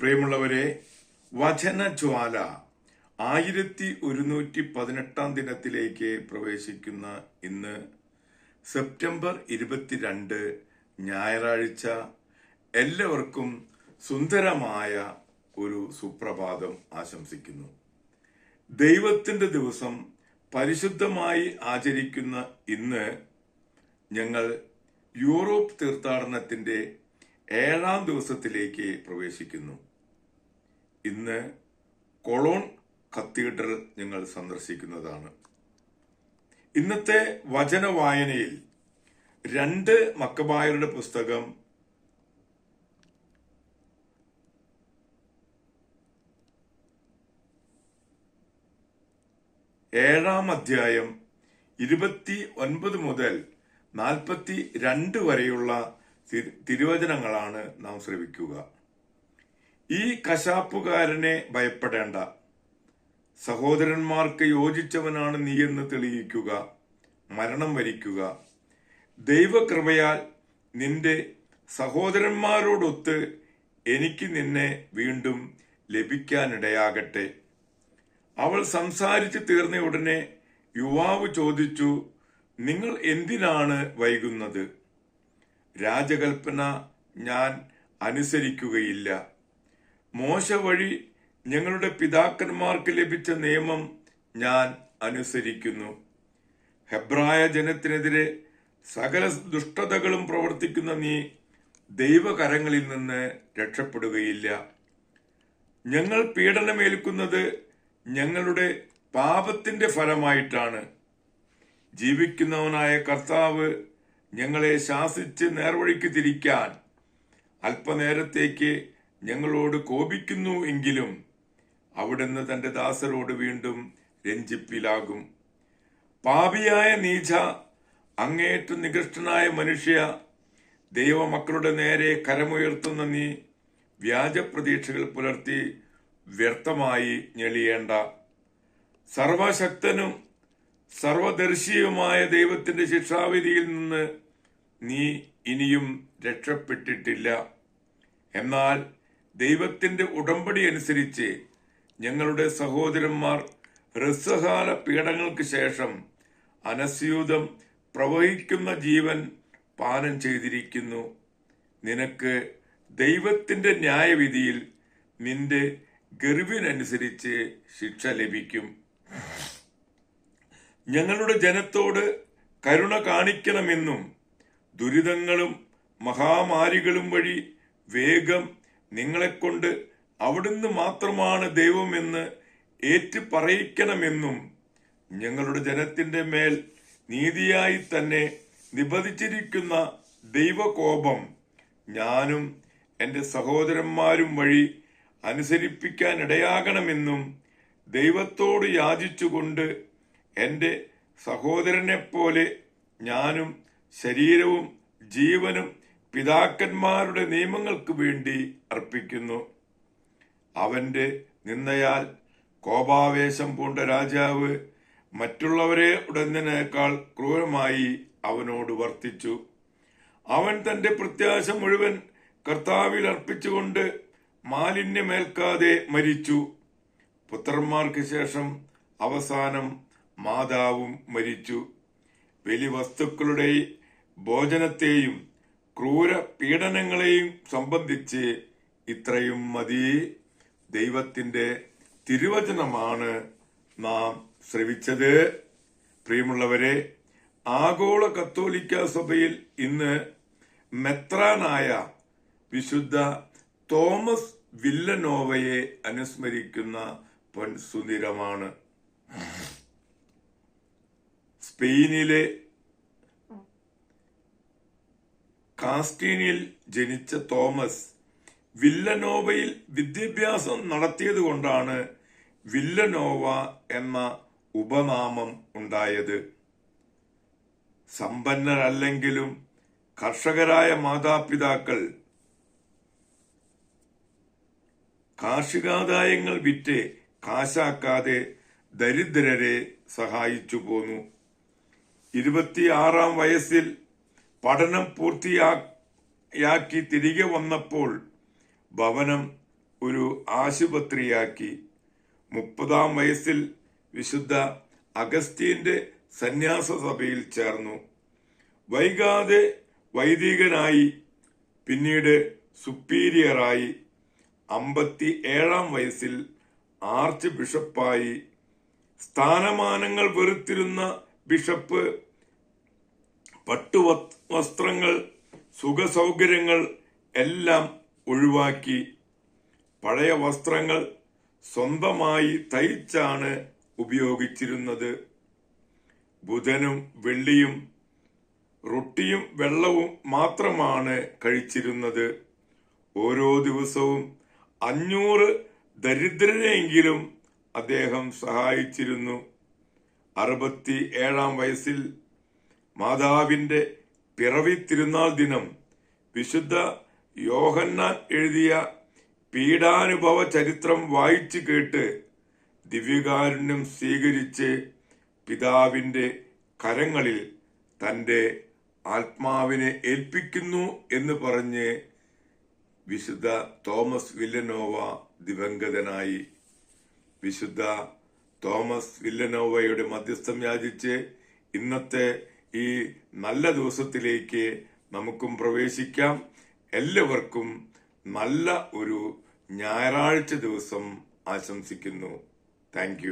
പ്രിയമുള്ളവരെ വചനജ്വാല ആയിരത്തി ഒരുന്നൂറ്റി പതിനെട്ടാം ദിനത്തിലേക്ക് പ്രവേശിക്കുന്ന ഇന്ന് സെപ്റ്റംബർ ഇരുപത്തിരണ്ട് ഞായറാഴ്ച എല്ലാവർക്കും സുന്ദരമായ ഒരു സുപ്രഭാതം ആശംസിക്കുന്നു. ദൈവത്തിന്റെ ദിവസം പരിശുദ്ധമായി ആചരിക്കുന്ന ഇന്ന് ഞങ്ങൾ യൂറോപ്പ് തീർത്ഥാടനത്തിന്റെ ഏഴാം ദിവസത്തിലേക്ക് പ്രവേശിക്കുന്നു. ഇന്ന് കൊളോൺ കത്തീഡ്രൽ ഞങ്ങൾ സന്ദർശിക്കുന്നതാണ്. ഇന്നത്തെ വചന വായനയിൽ രണ്ട് മക്കബായരുടെ പുസ്തകം ഏഴാം അധ്യായം ഇരുപത്തി ഒൻപത് മുതൽ നാൽപ്പത്തി രണ്ട് വരെയുള്ള തിരുവചനങ്ങളാണ് നാം ശ്രവിക്കുക. ഈ കശാപ്പുകാരനെ ഭയപ്പെടേണ്ട. സഹോദരന്മാർക്ക് യോജിച്ചവനാണ് എന്ന് തെളിയിക്കുക മരണം വരിക്കുക. ദൈവകൃപയാൽ നിന്റെ സഹോദരന്മാരോടൊത്ത് എനിക്ക് നിന്നെ വീണ്ടും ലഭിക്കാനിടയാകട്ടെ. അവൾ സംസാരിച്ചു തീർന്ന ഉടനെ യുവാവ് ചോദിച്ചു നിങ്ങൾ എന്തിനാണ് വൈകുന്നത്? രാജകൽപ്പന ഞാൻ അനുസരിക്കുകയില്ല. മോശ വഴി ഞങ്ങളുടെ പിതാക്കന്മാർക്ക് ലഭിച്ച നിയമം ഞാൻ അനുസരിക്കുന്നു. ഹെബ്രായ ജനത്തിനെതിരെ സകല ദുഷ്ടതകളും പ്രവർത്തിക്കുന്ന നീ ദൈവകരങ്ങളിൽ നിന്ന് രക്ഷപ്പെടുകയില്ല. ഞങ്ങൾ പീഡനമേൽക്കുന്നത് ഞങ്ങളുടെ പാപത്തിന്റെ ഫലമായിട്ടാണ്. ജീവിക്കുന്നവനായ കർത്താവ് ഞങ്ങളെ ശാസിച്ച് നേർവഴിക്ക് തിരിക്കാൻ അല്പനേരത്തേക്ക് ഞങ്ങളോട് കോപിക്കുന്നു എങ്കിലും അവിടുന്ന് തന്റെ ദാസരോട് വീണ്ടും രഞ്ജിപ്പിലാകും. പാപിയായ നീച അങ്ങേറ്റ നികൃഷ്ടനായ മനുഷ്യ ദൈവമക്കളുടെ നേരെ കരമുയർത്തുന്ന നീ വ്യാജപ്രതീക്ഷകൾ പുലർത്തി വ്യർത്ഥമായി ഞെളിയേണ്ട. സർവശക്തനും സർവദർശിയുമായ ദൈവത്തിന്റെ ശിക്ഷാവിധിയിൽ നിന്ന് നീ ഇനിയും രക്ഷപ്പെട്ടിട്ടില്ല. എന്നാൽ ദൈവത്തിന്റെ ഉടമ്പടി അനുസരിച്ച് ഞങ്ങളുടെ സഹോദരന്മാർ ഹ്രസ്വകാല പീഡങ്ങൾക്ക് ശേഷം അനസ്യൂതം പ്രവഹിക്കുന്ന ജീവൻ പാനം ചെയ്തിരിക്കുന്നു. നിനക്ക് ദൈവത്തിന്റെ ന്യായവിധിയിൽ നിന്റെ ഗർവിനനുസരിച്ച് ശിക്ഷ ലഭിക്കും. ഞങ്ങളുടെ ജനത്തോട് കരുണ കാണിക്കണമെന്നും ദുരിതങ്ങളും മഹാമാരികളും വഴി വേഗം നിങ്ങളെക്കൊണ്ട് അവിടുന്ന് മാത്രമാണ് ദൈവമെന്ന് ഏറ്റു പറയിക്കണമെന്നും ഞങ്ങളുടെ ജനത്തിന്റെ മേൽ നീതിയായി തന്നെ നിബന്ധിച്ചിരിക്കുന്ന ദൈവകോപം ഞാനും എന്റെ സഹോദരന്മാരും വഴി അനുസരിപ്പിക്കാനിടയാകണമെന്നും ദൈവത്തോട് യാചിച്ചുകൊണ്ട് എന്റെ സഹോദരനെപ്പോലെ ഞാനും ശരീരവും ജീവനും പിതാക്കന്മാരുടെ നിയമങ്ങൾക്ക് വേണ്ടി അർപ്പിക്കുന്നു. അവന്റെ നിന്നയാൽ കോപാവേശം പൂണ്ട രാജാവ് മറ്റുള്ളവരെ ഉടനേക്കാൾ ക്രൂരമായി അവനോട് വർത്തിച്ചു. അവൻ തന്റെ പ്രത്യാശ മുഴുവൻ കർത്താവിൽ അർപ്പിച്ചുകൊണ്ട് മാലിന്യമേൽക്കാതെ മരിച്ചു. പുത്രന്മാർക്ക് ശേഷം അവസാനം മാതാവും മരിച്ചു. വലിയ വസ്തുക്കളുടെ ഭോജനത്തെയും ക്രൂര പീഡനങ്ങളെയും സംബന്ധിച്ച് ഇത്രയും മതി. ദൈവത്തിന്റെ തിരുവചനമാണ് നാം ശ്രവിച്ചത്. പ്രിയമുള്ളവരെ ആഗോള കത്തോലിക്ക സഭയിൽ ഇന്ന് മെത്രാനായ വിശുദ്ധ തോമസ് വില്ലനോവയെ അനുസ്മരിക്കുന്ന പൊൻസുനിരമാണ് സ്പെയിനിലെ കാസ്റ്റീനിൽ ജനിച്ച തോമസ് വില്ലനോവയിൽ വിദ്യാഭ്യാസം നടത്തിയത് കൊണ്ടാണ് വില്ലനോവ എന്ന ഉപനാമം ഉണ്ടായത്. സമ്പന്നരല്ലെങ്കിലും കർഷകരായ മാതാപിതാക്കൾ കാർഷികാദായങ്ങൾ വിറ്റ് കാശാക്കാതെ ദരിദ്രരെ സഹായിച്ചു പോന്നു. ഇരുപത്തിയാറാം വയസ്സിൽ പഠനം പൂർത്തിയാക്കി തിരികെ വന്നപ്പോൾ ഭവനം ഒരു ആശുപത്രിയാക്കി. മുപ്പതാം വയസ്സിൽ വിശുദ്ധ അഗസ്റ്റീന്റെ സന്യാസ സഭയിൽ ചേർന്നു. വൈകാതെ വൈദികനായി പിന്നീട് സുപ്പീരിയറായി. അമ്പത്തി ഏഴാം വയസ്സിൽ ആർച്ച് ബിഷപ്പായി. സ്ഥാനമാനങ്ങൾ വെറുത്തിരുന്ന ബിഷപ്പ് പട്ടുവസ്- വസ്ത്രങ്ങൾ സുഖസൗകര്യങ്ങൾ എല്ലാം ഒഴിവാക്കി. പഴയ വസ്ത്രങ്ങൾ സ്വന്തമായി തയ്ച്ചാണ് ഉപയോഗിച്ചിരുന്നത്. ബുധനും വെള്ളിയും റൊട്ടിയും വെള്ളവും മാത്രമാണ് കഴിച്ചിരുന്നത്. ഓരോ ദിവസവും അഞ്ഞൂറ് ദരിദ്രരെങ്കിലും അദ്ദേഹം സഹായിച്ചിരുന്നു. അറുപത്തി ഏഴാം വയസ്സിൽ മാതാവിന്റെ പിറവി തിരുനാൾ ദിനം വിശുദ്ധ യോഹന്നാൻ എഴുതിയ പീഡാനുഭവ ചരിത്രം വായിച്ചു കേട്ട് ദിവ്യകാരുണ്യം സ്വീകരിച്ച് പിതാവിന്റെ കരങ്ങളിൽ തന്റെ ആത്മാവിനെ ഏൽപ്പിക്കുന്നു എന്ന് പറഞ്ഞ് വിശുദ്ധ തോമസ് വില്ലനോവ ദിവംഗതനായി. വിശുദ്ധ തോമസ് വില്ലനോവയുടെ മധ്യസ്ഥം യാചിച്ച് ഇന്നത്തെ ഈ നല്ല ദിവസത്തിലേക്ക് നമുക്കും പ്രവേശിക്കാം. എല്ലാവർക്കും നല്ല ഒരു ഞായറാഴ്ച ദിവസം ആശംസിക്കുന്നു. താങ്ക്